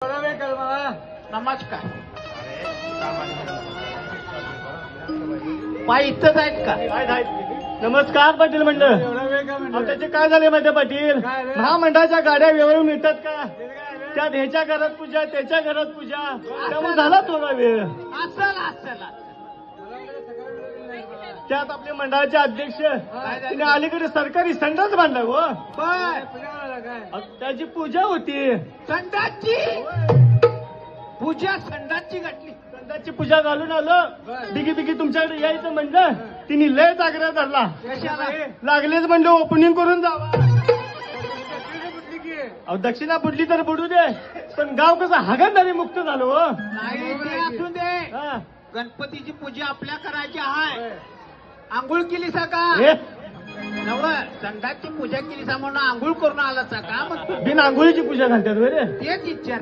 वेळ नमस्कार. पाय इथंच आहेत का. नमस्कार पाटील मंडळ. वेळ त्याचे काय झाले माहिती पाटील? महामंडळाच्या गाड्या वेळेवर मिळतात का? ते काय रे? त्यात ह्याच्या घरात पूजा त्याच्या घरात पूजा. त्यामुळे झाला थोडा वेळ. वेळ. त्यात आपले मंडळाचे अध्यक्ष तिने अलीकडे सरकारी संडास बांधला हो. त्याची पूजा होती. संडासची? पूजा संडासची घडली संडासची पूजा घालून आलं. बिगी बिगी तुमच्याकडे यायचं म्हणलं. तिने लय आग्रह धरला. लागलेच म्हणलं ओपनिंग करून जावा? अहो दक्षिणा बुडली तर बुडू दे. पण गाव कसं हागणदारी मुक्त झालं हो. असू दे. गणपतीची पूजा आपल्या करायची आहे. आंघोळ केली का संडासची पूजा केली म्हणून आंघोळ करून आला का मग? बिन आंघोळीची पूजा घालतात बरे. तेच विचार